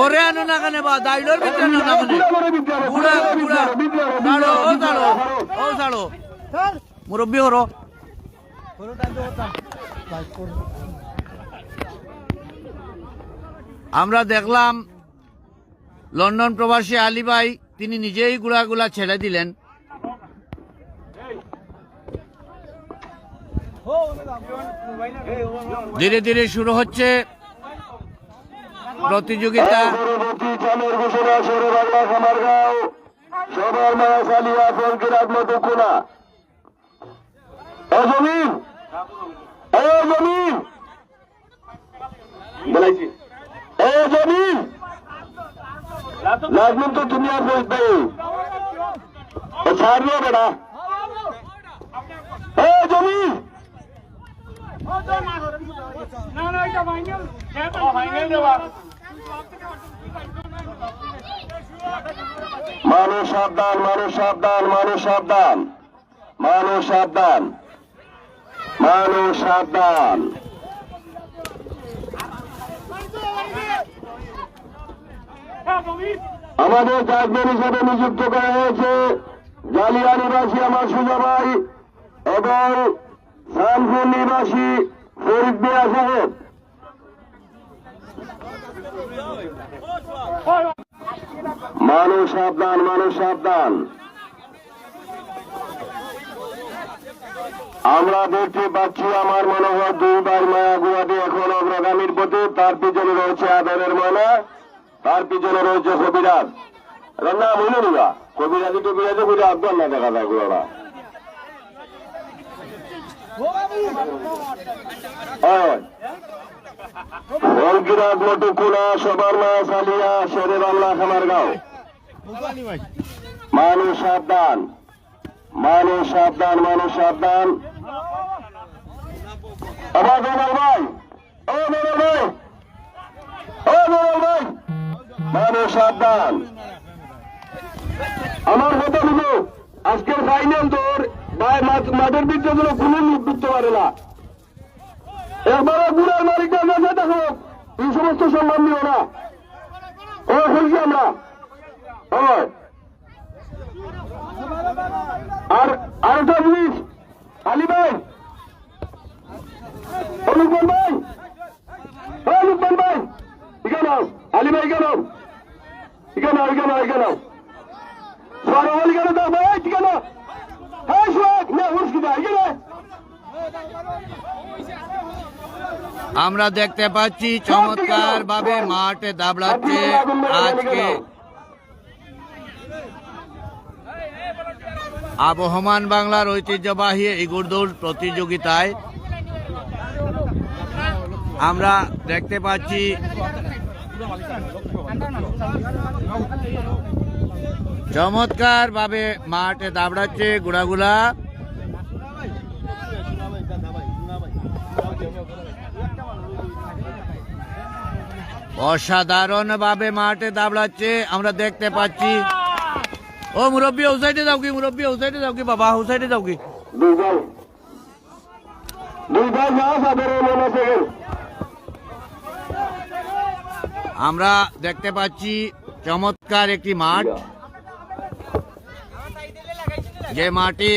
ওরে আনো না কেন বা, দাইলোর ভিতরে আনো না কেন। বুড়া বুড়া, দাঁড়ো, ও দাঁড়ো ও দাঁড়ো। মুরব্বী হরো। আমরা দেখলাম, লন্ডন প্রবাসী আলী ভাই, তিনি নিজেই গুড়াগুলা ছেড়ে দিলেন। ধীরে ধীরে শুরু হচ্ছে প্রতিযোগিতা। সবার মায়া চালিয়া ফলকিরাত মতো কোনা এ জমিন এ বলাইছি এ লাজমিন তো বেড়া জমিন। না না এটা ফাইনাল ফাইনাল দেওয়া। মানুষ সাবধান মানুষ সাবধান মানুষ সাবধান মানুষ সাবধান মানুষ সাবধান। আমাদের জাজমেন হিসাবে নিযুক্ত করা হয়েছে জালিয়া নিবাসী আমার সুজা ভাই এবং সানপুর নিবাসী ফরিদ মিয়া সাহেব মানুষ সাবধান মানুষ সাবধান। আমরা দেখতে পাচ্ছি, আমার মনে হয় দুইবার মায়া গুয়াটি এখন অগ্রগামীর পথে তার পিছনে রয়েছে আদরের ময়না, তার পিছনে রয়েছে কবিরাজ। রান্না মনে নিবা কবিরাজি টবিরাজে করে আদর না দেখা যায় মটুকুলা সবার মা সালিয়া শেরে বাংলা খামার গাঁও। মানুষ সাবধান। মানুষ সাবধান মানুষ সাবধান। আমার কথা হলো আজকের ফাইনাল তোর ভাই মাঠের ভিতরে কোনো লোক ঢুকতে পারে না। একবারে গুড়ার মালিকটা বেঁচে থাকো এই সমস্ত সম্মান দিও না। ও আমরা। আর আরেকটা জিনিস আলী ভাই। ভাই। ভাই নাও আলী ভাই নাও নাও নাও নাও এখানে দাও ভাই হ্যাঁ সোয়াক না কিনা এখানে আমরা দেখতে পাচ্ছি চমৎকার ভাবে মাঠে দাবড়াচ্ছে আজকে। আবহমান বাংলার ঐতিহ্যবাহী ইগুরদৌড় প্রতিযোগিতায় আমরা দেখতে পাচ্ছি চমৎকার ভাবে মাঠে দাবড়াচ্ছে গুড়াগুলা অসাধারণ ভাবে মাঠে দাবড়াচ্ছে, আমরা দেখতে পাচ্ছি ও মুরব্বী ও সাইডে যাও কি মুরব্বী ও সাইডে যাও কি বাবা ও সাইডে যাও কি? দুই ভাই। দুই ভাই যা সাদরে মনে থেকে আমরা দেখতে পাচ্ছি চমৎকার একটি মাঠ। যে মাঠে